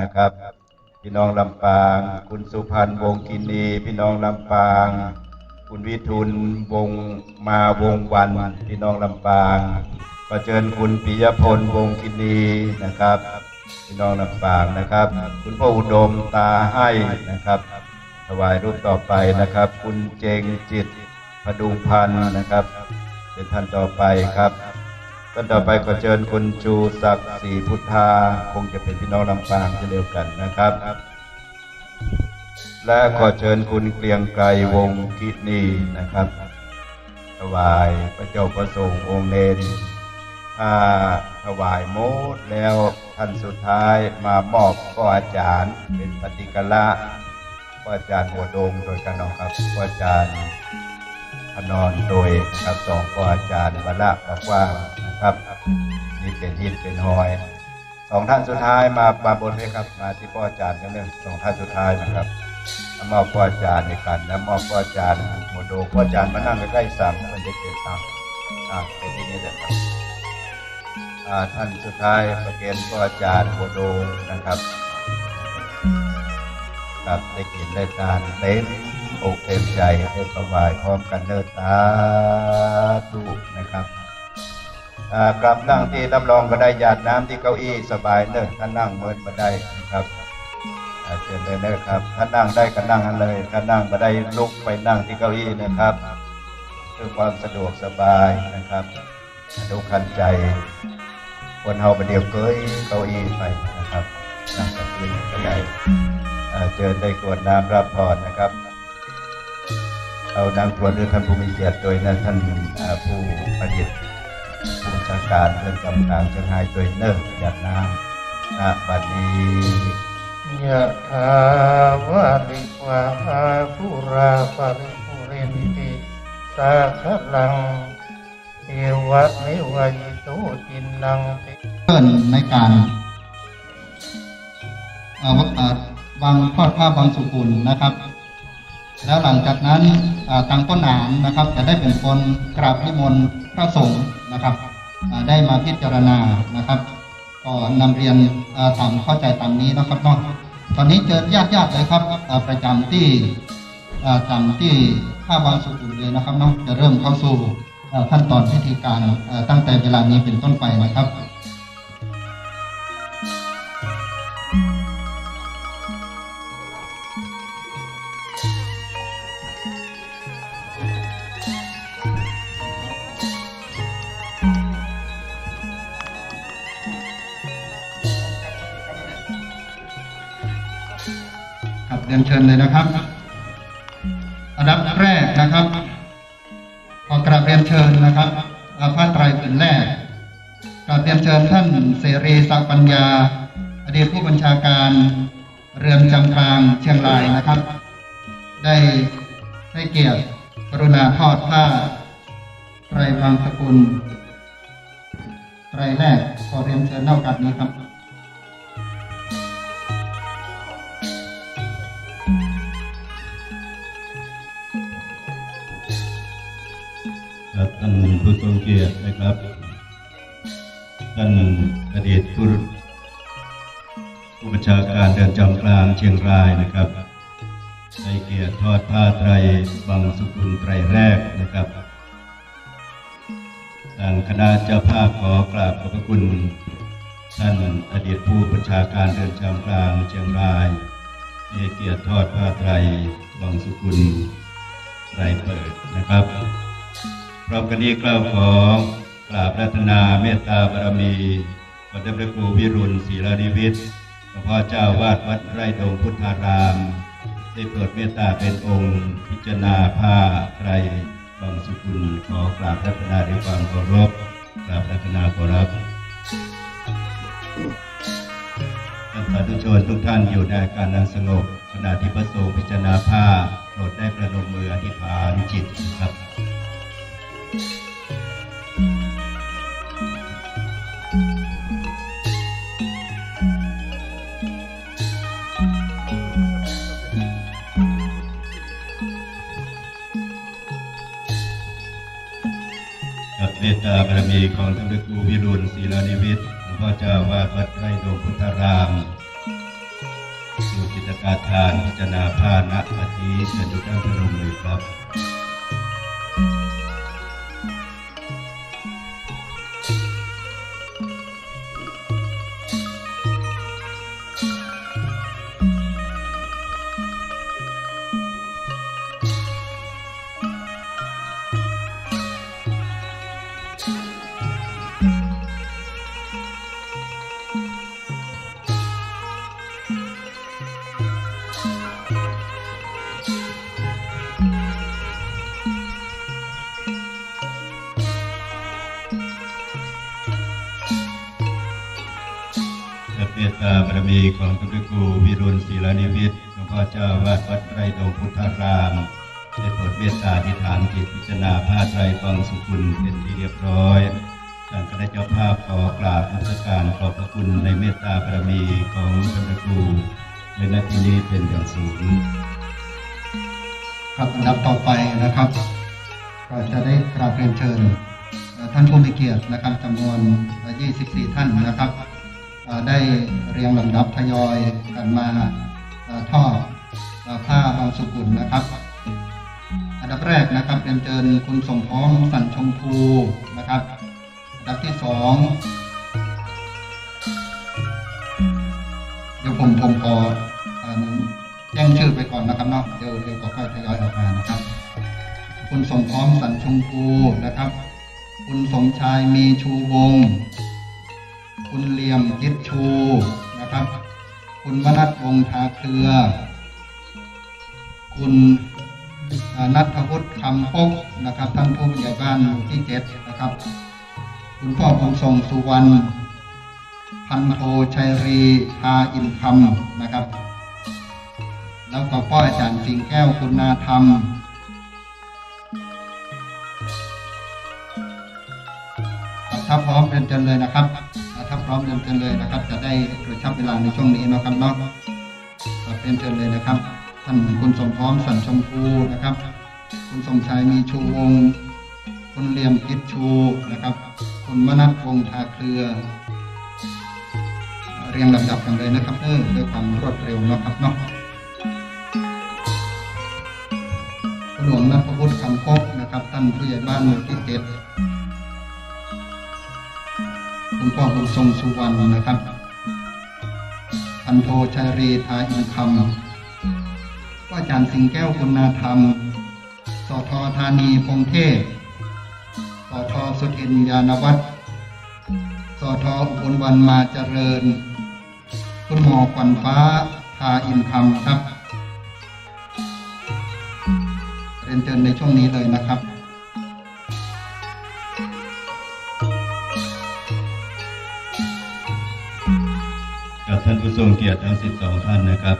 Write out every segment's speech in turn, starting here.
นะครับ พี่น้องลำปาง คุณสุพันธ์วงกินี พี่น้องลำปาง คุณวิทูลวงมาวงวันพี่น้องลำปางขอเชิญคุณปิยพลวงกินีนะครับ พี่น้องลำปางนะครับ คุณพ่ออุดมตาให้นะครับถวายรูปต่อไปนะครับ คุณเจงจิตพดุงพันธ์นะครับ เป็นท่านต่อไปครับ ท่านต่อไปขอเชิญคุณชูศักดิ์ศรีพุทธา คงจะเป็นพี่น้องลำปางเช่นเดียวกันนะครับ และขอเชิญคุณเกรียงไกรวงศ์กินีนะครับถวายพระเจ้าประสงค์องค์เนนถ้าถวายโมดแล้วท่านสุดท้ายมามอบก็อาจารย์เป็นปฏิกละก็อาจารย์หัวโดงโดยกันเนะครับก็อาจารย์พนอนโดยนะครับสองก็อาจารย์บรรละบอกว่านะ ครับ นี่เป็นหินเป็นหอยสองท่านสุดท้ายมามาบนเลยครับ มาที่พ่ออาจารย์กันเลยสองท่านสุดท้ายนะครับมามอบพ่ออาจารย์ในกันแล้วมอบพ่ออาจารย์โมโดพ่ออาจารย์มานั่งใกล้ๆสามมันจะเกิดตามอ่าเป็นที่นี้แหละครับอ่าท่านสุดท้ายประเกณฑ์พ่ออาจารย์โมโดนะครับครับได้กินได้ทานเต็มอกเต็มใจได้สบายพร้อมกันเลิศตาทุนะครับ กลับนั่งที่รับรองก็ได้หยาดน้ำที่เก้าอี้สบายเนอะถ้านนั่งเมินมาได้นะครับอ่าเชิญเลยนะครับถ้านนั่งได้ก็นั่งกันเลยถ้านนั่งมาได้ลุกไปนั่งที่เก้าอี้นะครับเพื่อความสะดวกสบายนะครับดูคันใจ คนเฮาไปเดียวเกยเก้าอี้ไปนะครับนั่งกับพื้นก็ได้อ่าเจอได้กรวดน้ำรับพรนะครับเอานางตรวจด้วยท่านผู้มีเกียรติโดยนะท่านอ่าผู้ประดิษฐ์ การเรื่องกำลังเชียงรายโดยเนิ่นหยาดน้ำณบัดนี้ยะถาวาลิวาหาปุราปาริปุเรนติสาคลังเอวะเมวะยิโตจินนังติเพื่อนในการเอ่อวเอ่างทอผ้าบางสุกุลนะครับ แล้วหลังจากนั้นอ่าทางต้นหนามนะครับ จะได้เป็นคนกราบนิมนต์พระสงฆ์นะครับ ได้มาพิจารณานะครับ ก็นำเรียนอ่าทำเข้าใจตามนี้นะครับเนาะตอนนี้เจอญาติญาติๆเลยครับประจำที่จำจำที่ผ้าบางสุขุมเลยนะครับเนาะจะเริ่มเข้าสู่ขั้นตอนพิธีการตั้งแต่เวลานี้เป็นต้นไปนะครับ นเชิญเลยนะครับ อันดับแรกนะครับขอกราบเรียนเชิญนะครับอาผ้าไตรผืนแรกกราบเรียนเชิญท่านเสรีสักปัญญา อดีตผู้บัญชาการเรือนจำกลางเชียงรายนะครับ ได้ให้เกียรติกรุณาทอดผ้าไตรบางสกุลไตรแรกขอเรียนเชิญเท่ากันนี้ครับ กียรตินะครับท่านอดีตผู้ผู้บัญชาการเรือนจำกลางเชียงรายนะครับได้เกียรติทอดผ้าไตรบังสุกุลไตรแรกนะครับทางคณะเจ้าภาพขอกราบขอบพระคุณท่านอดีตผู้บัญชาการเรือนจำกลางเชียงรายได้เกียรติทอดผ้าไตรบังสุกุลไตรเปิดนะครับ พร้อมกันนี้กล่าวขอกราบรัตนาเมตตาบารมีพระเดชพระครูวิรุณศรีรานิวิทย์หลวงพ่อเจ้าวาดวัดไร่ดงพุทธาราม ได้โปรดเมตตาเป็นองค์ พิจารณาผ้าไตรบางสุกุลขอกราบรัตนาด้วยความเคารพกราบรัตนาขอรับท่านสาธุชนทุกท่านอยู่ในอาการอันสงบขณะที่พระสงฆ์พิจารณาผ้าโปรดได้ประนมมืออธิษฐานจิตครับ กับเมตตาบารมีของท่านพระครูวิรุณศีลานิวิทย์หลวงพ่อเจ้าวาดวัดไร่ดงพุทธารามสุขจิตกาทานพิจารณาภาณอาทิเชิญทุกท่านพนมมือครับ มีของพระพุทธครูวิรุณศรีลานิวิทย์หลวงพ่อเจ้าวาดวัดไตรดงพุทธารามได้โปรดเมตตาที่ฐานจิตพิจารณาผ้าไตรฟังสุขุลเป็นที่เรียบร้อยท่านคณะเจ้าภาพขอกราบนมัสการขอบพระคุณในเมตตาบารมีของพระพุทธครูในนาทีนี้เป็นอย่างสูงครับอันดับต่อไปนะครับก็จะได้กราบเรียนเชิญท่านผู้มีเกียรตินะครับจำนวน 24 ท่านนะครับ ได้เรียงลำดับทยอยกันมาเอ่อทอดเอ่อผ้าบางสุกุลนะครับ อันดับแรกนะครับเรียนเชิญคุณสมพร้อมสันชมพูนะครับ อันดับที่สองเดี๋ยวผมผมขอแจ้งชื่อไปก่อนนะครับเนาะเดี๋ยวเดี๋ยวก็ค่อยทยอยออกมานะครับ คุณสมพร้อมสันชมพูนะครับ คุณสมชายมีชูวงศ์ คุณเหลี่ยมยิดชูนะครับ คุณมนัทวงทาเครือ คุณนัทวุฒิคำปกนะครับ ท่านผู้ใหญ่บ้านหมู่ที่เจ็ดนะครับ คุณพ่อบุญทรงสุวรรณพันโทชัยรีทาอินคำนะครับ แล้วก็พ่ออาจารย์สิงแก้วคุณนาธรรมถ้าพร้อมเรียนเชิญเลยนะครับ ถ้าพร้อมเรียนเชิญเลยนะครับ จะได้กระชับเวลาในช่วงนี้นะครับเนาะคเรียนเชิญเลยนะครับ ท่านคุณสมพร้อมสันชมพูนะครับ คุณสมชายมีชูวง คุณเหลี่ยมกิจชูนะครับ คุณมนัทวงทาเครือ เรียงลำดับกันเลยนะครับเออด้วยความรวดเร็วนะครับเนาะคุณหลวงนัทวุฒิคำพบนะครับ ท่านผู้ใหญ่บ้านหมู่ที่เจ็ด คุณพ่อบุญทรงสุวรรณนะครับพันโทชัยรีทาอินคำว่าอาจารย์สิงแก้วคุณนาธรรม สทธานีพงเทพสทสุทินยานวัฒน์สทอุบลวันมาเจริญ คุณหมอขวัญฟ้าทาอินคำครับเรียนเชิญในช่วงนี้เลยนะครับ ผู้ทรงเกียรติทั้ง 12 ท่านนะครับ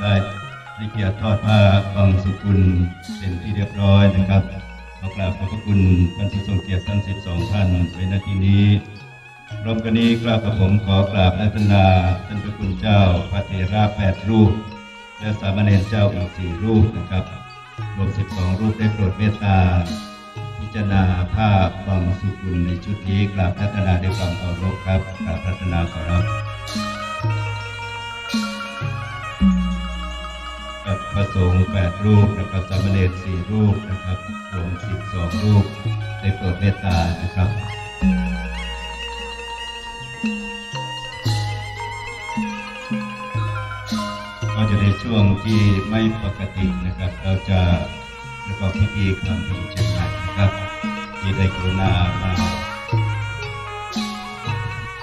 ได้ให้เกียรติทอดผ้าบังสุกุลเป็นที่เรียบร้อยนะครับขอกราบขอบพระคุณท่านผู้ทรงเกียรติทั้ง 12 ท่านในนาทีนี้รวมกันนี้กราบกับผมขอกราบและพนาท่านพระคุณเจ้าพระเทระแปดรูป และสามเณรเจ้าอีกสี่รูปนะครับ รวม 12 รูปได้โปรดเมตตา พิจารณาภาพบังสุกุลในชุดนี้กราบพัฒนาด้วยความเคารพครับกราบพัฒนาขอรับ ระสงฆ์แปดรูปนะครับสามเณรสี่รูปนะครับรวมสิบสองรูปได้โปรดเมตตานะครับก็จะในช่วงที่ไม่ปกตินะครับ เราจะประกอบพิธีคำพิธีเช่นนั้นนะครับที่ได้กรุณามา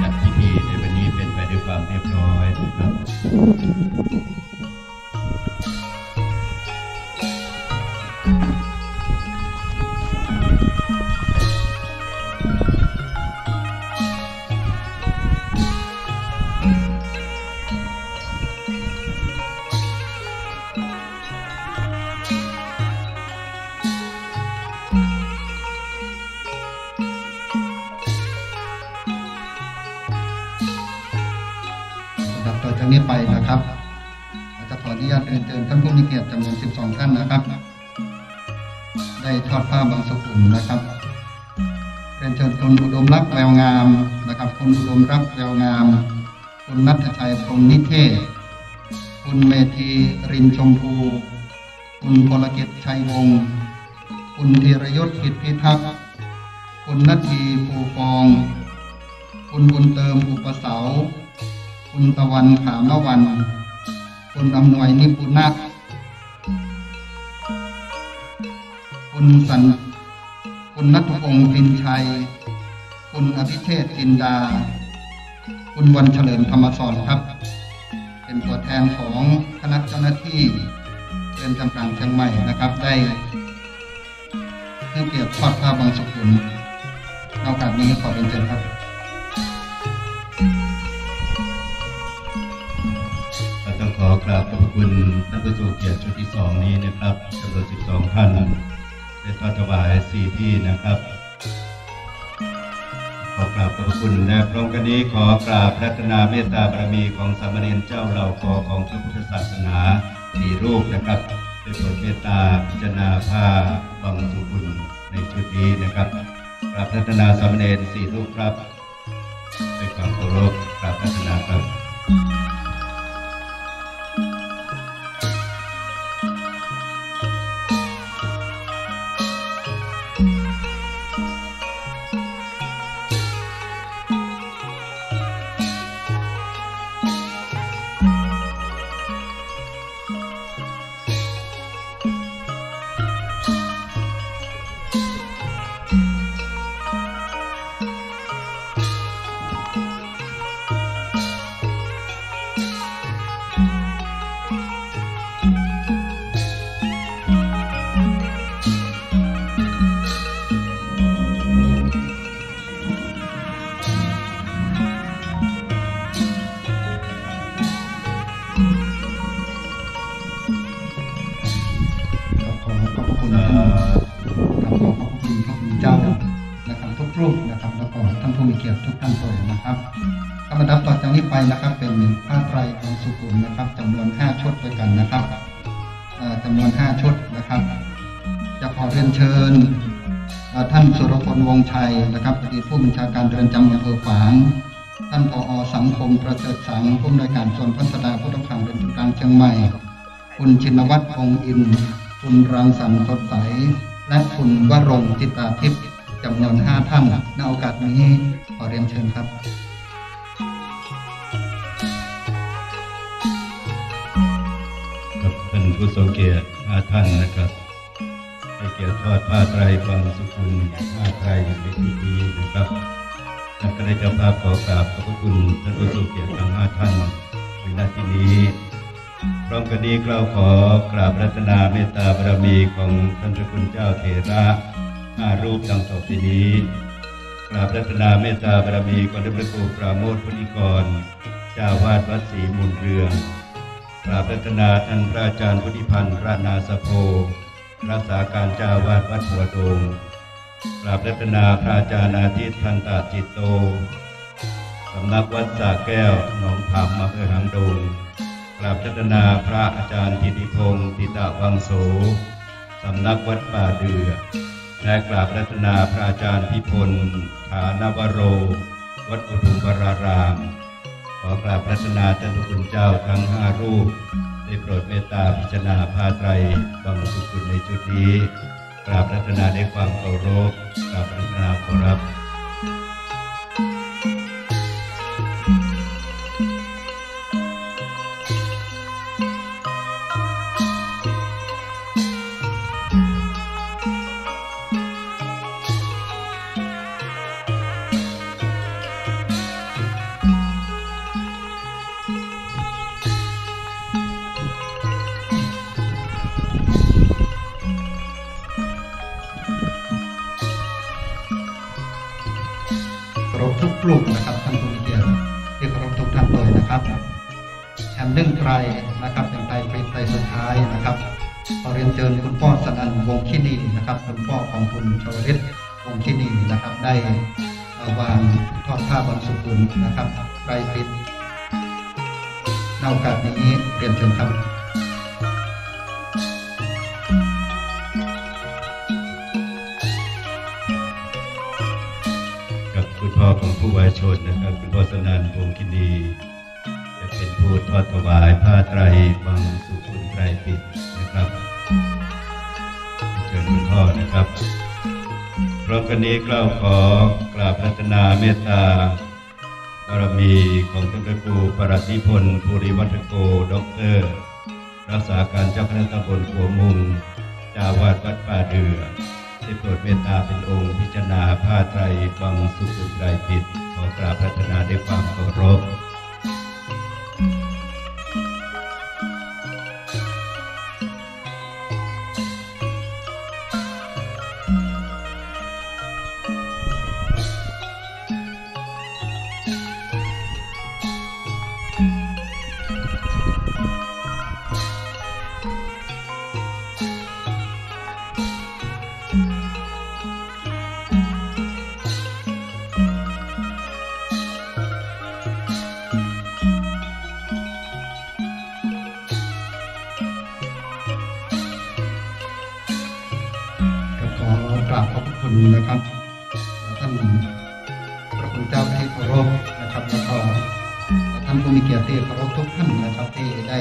จัดพิธีในวันนี้เป็นไปด้วยความเรียบร้อยนะครับานนะครับ ได้ทอดผ้าบางสกุลนะครับเรียนเชิญคุณอุดมรักแววงามนะครับคุณอุดมรักแววงาม คุณนัทชัยพรมนิเทศ คุณเมธีรินชมพู คุณพลกิจชัยวงศ์คุณธีรยุทธกิจพิทักษ์คุณนัทีภูฟอง คุณบุญเติมอุปเสา คุณตะวันขามวัน คุณอำนวยนิปุณะ คุณสันคุณนัทพงศ์พินชัย คุณอภิเชษจินดา คุณวันเฉลิมธรรมสอนครับ เป็นตัวแทนของคณะเจ้าหน้าที่เรือนจำกลางเชียงใหม่นะครับ ได้ให้เกียรติทอดผ้าบางสกุลนอกาสนี้ขอเรียนเชิญครับต้องขอกราบขอบคุณท่านผู้ทรงเกียรติชุดที่สองนี้นะครับจำนวน12 ท่าน ได้ทอดถวายสี่ที่นะครับขอกราบขอบคุณและพร้อมกันนี้ขอกราบรัตนาเมตตาบารมีของสามเณรเจ้าเหล่ากอของพระพุทธศาสนาสี่รูปนะครับได้โปรดเมตตาพิจารณาผ้าบังสุกุลในชุดนี้นะครับกราบรัตนาสามเณรสี่รูปครับด้วยความเคารพกราบรัตนาครับ เจ้านะครับทุกรูปนะครับแล้วก็ท่านผู้มีเกียรติทุกท่านด้วยนะครับคำบรรดับต่อจากนี้ไปนะครับ เป็นผ้าไตรของสุขุมนะครับจำนวนห้าชุดด้วยกันนะครับเอ่อจำนวนห้าชุดนะครับ จะขอเรียนเชิญท่านสุรพลวงชัยนะครับอดีตผู้บัญชาการเรือนจำอำเภอฝาง ท่านผอสังคมประเสริฐสังผู้อำนวยการส่วนพัฒนาผู้ต้องขังเรือนจำกลางเชียงใหม่ คุณชินวัตรองอิน คุณรังสรรค์สดใส และคุณวรงจิตาทิพย์จำนวนห้าท่านในโอกาสนี้ขอเรียนเชิญครับกับท่านผู้ทรงเกียรติห้าท่านนะครับให้เกียรติทอดผ้าไตรบางสุกุลผ้าไตรในที่นี้นะครับท่านก็ได้เจ้าภาพขอกราบขอบพระคุณท่านผู้ทรงเกียรติทั้งห้าท่านในหน้าที่นี้ พร้อมกันนี้เราขอกราบรัตนาเมตตาบารมีของท่านพระคุณเจ้าเถระห้ารูปดังต่อไปนี้กราบรัตนาเมตตาบารมีของท่านพระครูปราโมทพุทธิกรเจ้าวาดวัดศรีมูลเรืองกราบรัตนาท่านพระอาจารย์พุทธิพันธ์รานาสโพรักษาการเจ้าวาดวัดหัวโดงกราบรัตนาพระอาจารย์อาทิตย์ทันตาจิตโตสำนักวัดสาแก้วหนองผามอำเภอหางดง กราบรัตนาพระอาจารย์ธิติพงศ์ติตะวังโสสำนักวัดป่าเดือและกราบรัตนาพระอาจารย์พิพลฐานวโร วัดอุทุมพราราม ขอกราบรัตนาท่านพระคุณเจ้าทั้งห้ารูปได้โปรดเมตตาพิจารณาผ้าไตรบังสุกุลในจุดนี้ กราบรัตนาด้วยความเคารพกราบรัตนาขอรับ นึ่งไตรนะครับเป็นไตรเป็นไตรสุดท้ายนะครับขอเรียนเชิญคุณพ่อสนันวงคินีนะครับคุณพ่อของคุณชวลิตวงคินีนะครับ ได้เอ่อวางทอดผ้าบางสุกุลนะครับไตรปิดนอกาสนี้เรียนเชิญครับกับคุณพ่อของผู้วายชนนะครับ คุณพ่อสนันวงคินี เป็นทูตทอดถวายผ้าไตรบังสุขุนไตรปิฎกนะครับเชิญคุณพ่อนะครับพร้อมกันนี้กล่าวขอกราบพัฒนาเมตตาบารมีของท่านพระครูปรัติพลภูริวัฒโกด็อกเตอร์ รักษาการเจ้าคณะตำบลขัวมุงจาวาดวัดป่าเดือได้โปรดเมตตาเป็นองค์พิจารณาผ้าไตรบังสุขุนไตรปิฎกขอกราบพัฒนาด้วยความเคารพาที่เคารพนะครับแล้วก็ท่านผู้มีเกียรติเคารพทุกท่านนะครับที่ได้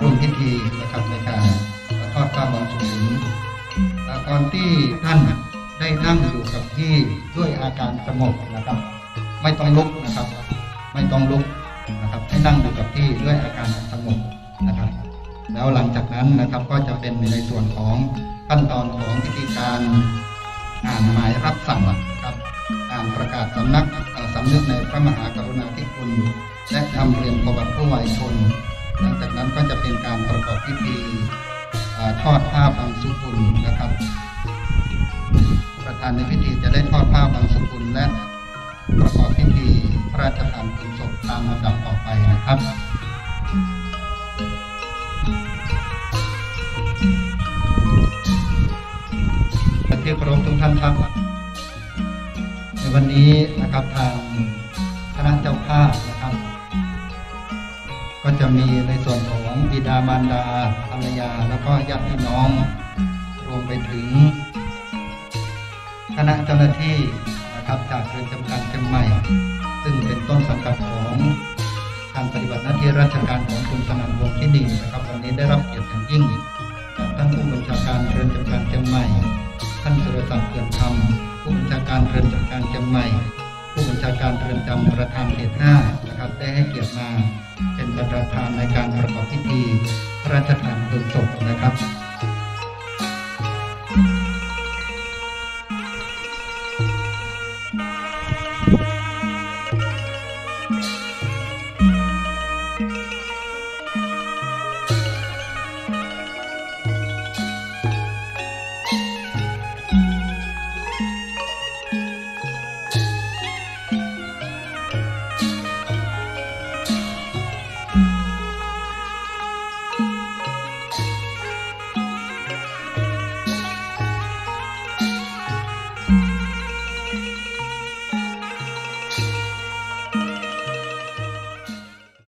ร่วมพิธีนะครับในการทอดผ้าบางสุขุนตอนที่ท่านได้นั่งอยู่กับที่ด้วยอาการสงบนะครับ ไม่ต้องลุกนะครับ ไม่ต้องลุกนะครับให้นั่งอยู่กับที่ด้วยอาการสงบนะครับ แล้วหลังจากนั้นนะครับก็จะเป็นในส่วนของขั้นตอนของพิธีการอ่านหมายรับสั่งนะครับ อ่านประกาศสำนักสำนึกในพระมหากรุณาธิคุณ และนำเรียนประวัติผู้วัยชน หลังจากนั้นก็จะเป็นการประกอบพิธีทอดผ้าบางสุกุลนะครับ ประธานในพิธีจะได้ทอดผ้าบางสุกุลและประกอบพิธีพระราชทานเพลิงศพตามลำดับต่อไปนะครับที่เคารพทุกท่านครับ วันนี้นะครับทางคณะเจ้าภาพนะครับ ก็จะมีในส่วนของบิดามารดาภรรยา แล้วก็ญาติพี่น้องรวมไปถึง คณะเจ้าหน้าที่นะครับจากเรือนจำกลารเชียงใหม่ ซึ่งเป็นต้นสังกัดของการปฏิบัติหน้าที่ราชการของคุณสนันวงที่ดีนะครับวันนี้ได้รับเกียรติอย่างยิ่งจากท่านผู้บัญชาการเรือนจำกลารเชียงใหม่ ท่านสุรศักดิ์เกื่อนคำ ผู้บัญชาการเรือนจำกลารเชียงใหม่ ผู้บัญชาการเรือนจำประธานเขตห้านะครับได้ให้เกียรติมาเป็นประธานในการประกอบพิธีพระราชทานเพลิงศพนะครับ